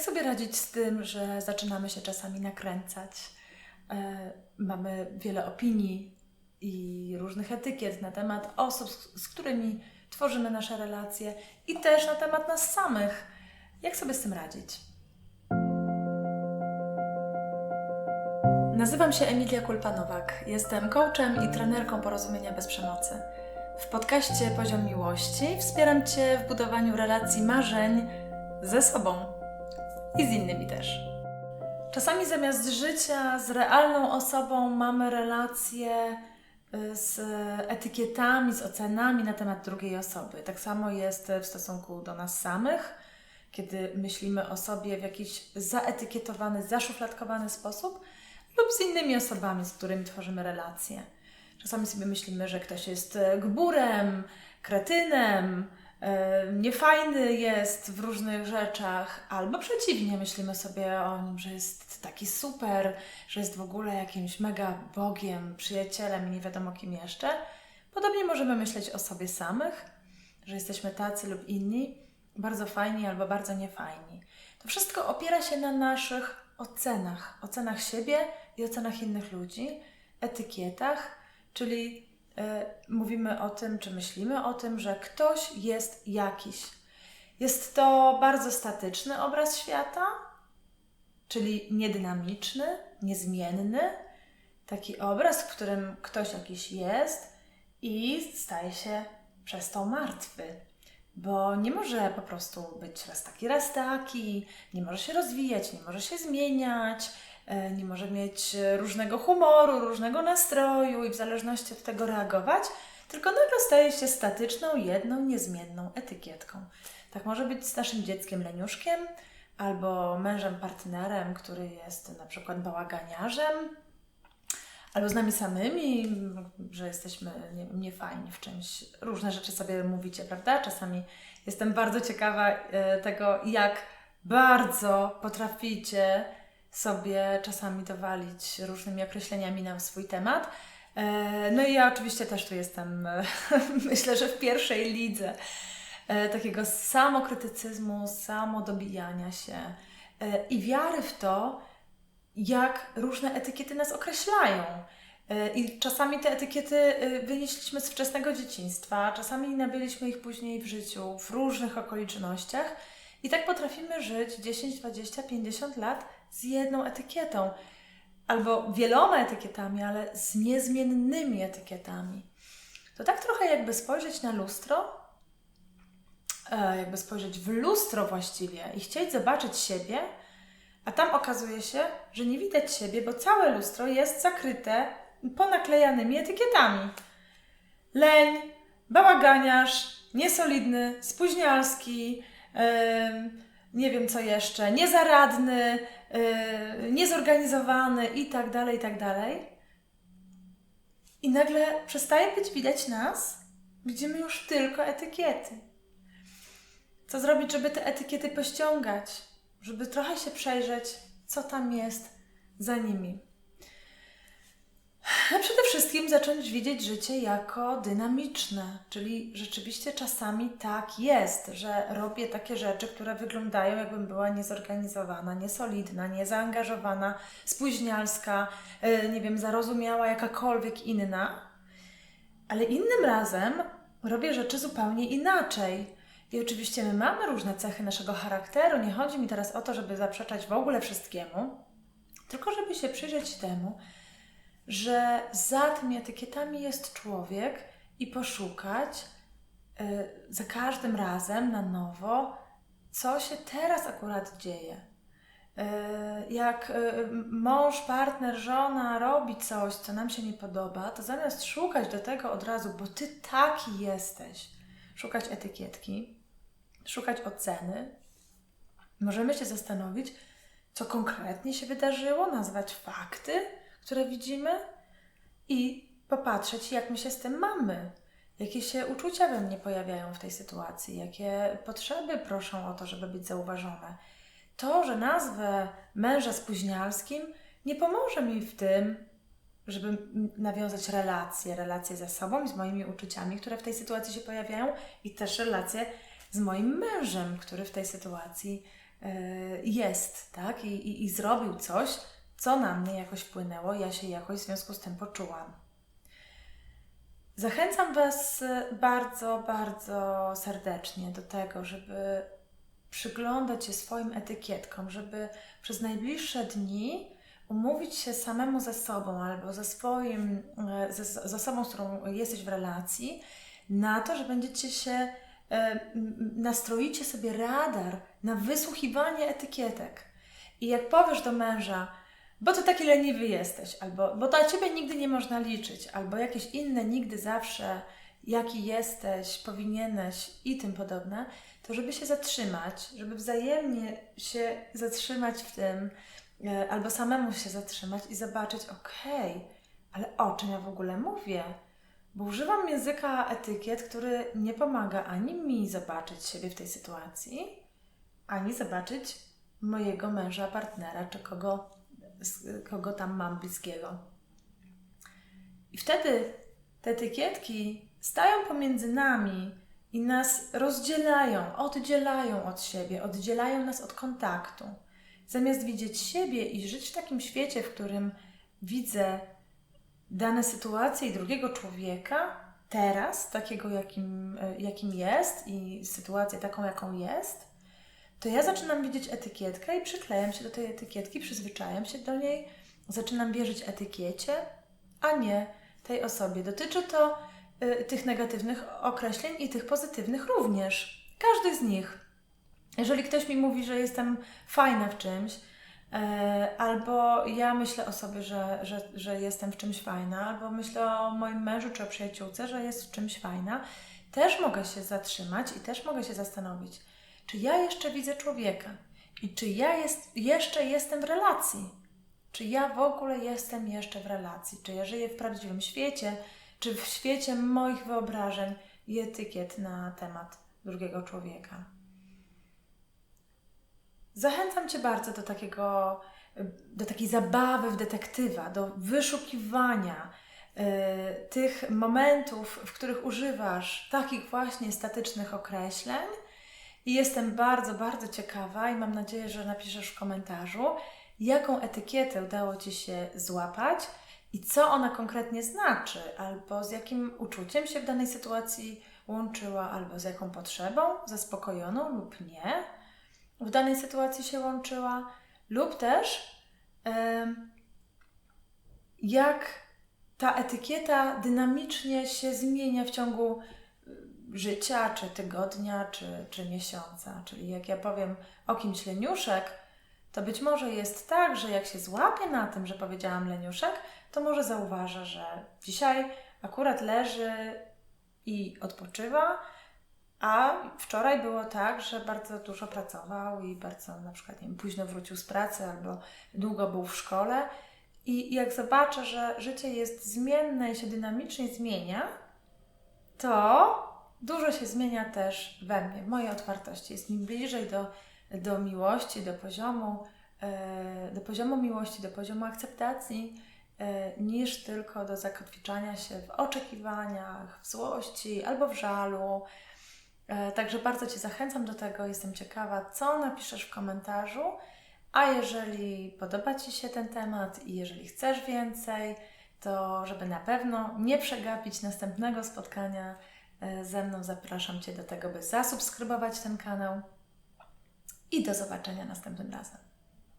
Jak sobie radzić z tym, że zaczynamy się czasami nakręcać? E, mamy wiele opinii i różnych etykiet na temat osób, z, którymi tworzymy nasze relacje i też na temat nas samych. Jak sobie z tym radzić? Nazywam się Emilia Kulpanowak. Jestem coachem i trenerką porozumienia bez przemocy. W podcaście Poziom Miłości wspieram Cię w budowaniu relacji marzeń ze sobą i z innymi też. Czasami zamiast życia z realną osobą mamy relacje y, z etykietami, z ocenami na temat drugiej osoby. Tak samo jest w stosunku do nas samych, kiedy myślimy o sobie w jakiś zaetykietowany, zaszufladkowany sposób lub z innymi osobami, z którymi tworzymy relacje. Czasami sobie myślimy, że ktoś jest gburem, kretynem, niefajny jest w różnych rzeczach, albo przeciwnie, myślimy sobie o nim, że jest taki super, że jest w ogóle jakimś mega bogiem, przyjacielem i nie wiadomo kim jeszcze. Podobnie możemy myśleć o sobie samych, że jesteśmy tacy lub inni, bardzo fajni albo bardzo niefajni. To wszystko opiera się na naszych ocenach, ocenach siebie i ocenach innych ludzi, etykietach, czyli mówimy o tym, czy myślimy o tym, że ktoś jest jakiś. Jest to bardzo statyczny obraz świata, czyli niedynamiczny, niezmienny. Taki obraz, w którym ktoś jakiś jest i staje się przez to martwy. Bo nie może po prostu być raz taki, raz taki, nie może się rozwijać, nie może się zmieniać, E, nie może mieć różnego humoru, różnego nastroju i w zależności od tego reagować, tylko nagle staje się statyczną, jedną, niezmienną etykietką. Tak może być z naszym dzieckiem leniuszkiem, albo mężem, partnerem, który jest na przykład bałaganiarzem, albo z nami samymi, że jesteśmy niefajni w czymś. Różne rzeczy sobie mówicie, prawda? Czasami jestem bardzo ciekawa e, tego, jak bardzo potraficie sobie czasami dowalić różnymi określeniami na swój temat. E, no i ja oczywiście też tu jestem, myślę, że w pierwszej lidze e, takiego samokrytycyzmu, samodobijania się e, i wiary w to, jak różne etykiety nas określają. I czasami te etykiety wynieśliśmy z wczesnego dzieciństwa, czasami nabyliśmy ich później w życiu, w różnych okolicznościach. I tak potrafimy żyć 10, 20, 50 lat z jedną etykietą, albo wieloma etykietami, ale z niezmiennymi etykietami. To tak trochę jakby spojrzeć na lustro, e, jakby spojrzeć w lustro właściwie i chcieć zobaczyć siebie, a tam okazuje się, że nie widać siebie, bo całe lustro jest zakryte ponaklejanymi etykietami. Leń, bałaganiarz, niesolidny, spóźnialski, yy, nie wiem co jeszcze, niezaradny, yy, niezorganizowany i tak dalej, i tak dalej. I nagle przestaje być widać nas, widzimy już tylko etykiety. Co zrobić, żeby te etykiety pościągać, żeby trochę się przejrzeć, co tam jest za nimi. No przede wszystkim zacząć widzieć życie jako dynamiczne, czyli rzeczywiście czasami tak jest, że robię takie rzeczy, które wyglądają jakbym była niezorganizowana, niesolidna, niezaangażowana, spóźnialska, e, nie wiem, zarozumiała, jakakolwiek inna, ale innym razem robię rzeczy zupełnie inaczej. I oczywiście my mamy różne cechy naszego charakteru. Nie chodzi mi teraz o to, żeby zaprzeczać w ogóle wszystkiemu, tylko żeby się przyjrzeć temu, że za tymi etykietami jest człowiek i poszukać y, za każdym razem na nowo, co się teraz akurat dzieje. Y, jak y, mąż, partner, żona robi coś, co nam się nie podoba, to zamiast szukać do tego od razu, bo ty taki jesteś, szukać etykietki, szukać oceny, możemy się zastanowić, co konkretnie się wydarzyło, nazwać fakty które widzimy i popatrzeć, jak my się z tym mamy. Jakie się uczucia we mnie pojawiają w tej sytuacji, jakie potrzeby proszą o to, żeby być zauważone. To, że nazwę męża spóźnialskim, nie pomoże mi w tym, żeby nawiązać relacje, relacje ze sobą z moimi uczuciami, które w tej sytuacji się pojawiają, i też relacje z moim mężem, który w tej sytuacji jest, tak? I, i, I zrobił coś, co na mnie jakoś wpłynęło, ja się jakoś w związku z tym poczułam. Zachęcam Was bardzo, bardzo serdecznie do tego, żeby przyglądać się swoim etykietkom, żeby przez najbliższe dni umówić się samemu ze sobą albo ze swoim, e, ze, ze osobą, z którą jesteś w relacji, na to, że będziecie się, e, nastroicie sobie radar na wysłuchiwanie etykietek. I jak powiesz do męża, bo ty taki leniwy jesteś, albo bo to ciebie nigdy nie można liczyć, albo jakieś inne nigdy zawsze, jaki jesteś, powinieneś i tym podobne, to żeby się zatrzymać, żeby wzajemnie się zatrzymać w tym, e, albo samemu się zatrzymać i zobaczyć, okej, okay, ale o czym ja w ogóle mówię? Bo używam języka etykiet, który nie pomaga ani mi zobaczyć siebie w tej sytuacji, ani zobaczyć mojego męża, partnera, czy kogo, kogo tam mam bliskiego. I wtedy te etykietki stają pomiędzy nami i nas rozdzielają, oddzielają od siebie, oddzielają nas od kontaktu. Zamiast widzieć siebie i żyć w takim świecie, w którym widzę dane sytuacje i drugiego człowieka, teraz, takiego jakim, jakim jest i sytuację taką, jaką jest, to ja zaczynam widzieć etykietkę i przyklejam się do tej etykietki, przyzwyczajam się do niej, zaczynam wierzyć etykiecie, a nie tej osobie. Dotyczy to y, tych negatywnych określeń i tych pozytywnych również. Każdy z nich. Jeżeli ktoś mi mówi, że jestem fajna w czymś, y, albo ja myślę o sobie, że, że, że jestem w czymś fajna, albo myślę o moim mężu czy o przyjaciółce, że jest w czymś fajna, też mogę się zatrzymać i też mogę się zastanowić, czy ja jeszcze widzę człowieka i czy ja jest, jeszcze jestem w relacji czy ja w ogóle jestem jeszcze w relacji? Czy ja żyję w prawdziwym świecie? Czy w świecie moich wyobrażeń i etykiet na temat drugiego człowieka? Zachęcam Cię bardzo do takiego, do takiej zabawy w detektywa, do wyszukiwania y, tych momentów, w których używasz takich właśnie statycznych określeń. I jestem bardzo, bardzo ciekawa i mam nadzieję, że napiszesz w komentarzu, jaką etykietę udało Ci się złapać i co ona konkretnie znaczy, albo z jakim uczuciem się w danej sytuacji łączyła, albo z jaką potrzebą zaspokojoną lub nie w danej sytuacji się łączyła, lub też jak ta etykieta dynamicznie się zmienia w ciągu życia, czy tygodnia, czy, czy miesiąca. Czyli jak ja powiem o kimś leniuszek, to być może jest tak, że jak się złapie na tym, że powiedziałam leniuszek, to może zauważa, że dzisiaj akurat leży i odpoczywa, a wczoraj było tak, że bardzo dużo pracował i bardzo na przykład nie wiem, późno wrócił z pracy albo długo był w szkole. I jak zobaczę, że życie jest zmienne i się dynamicznie zmienia, to dużo się zmienia też we mnie, w mojej otwartości. Jest mi bliżej do do miłości, do poziomu, e, do poziomu miłości, do poziomu akceptacji, e, niż tylko do zakotwiczania się w oczekiwaniach, w złości albo w żalu. E, także bardzo Cię zachęcam do tego. Jestem ciekawa, co napiszesz w komentarzu. A jeżeli podoba Ci się ten temat i jeżeli chcesz więcej, to żeby na pewno nie przegapić następnego spotkania ze mną, zapraszam Cię do tego, by zasubskrybować ten kanał i do zobaczenia następnym razem.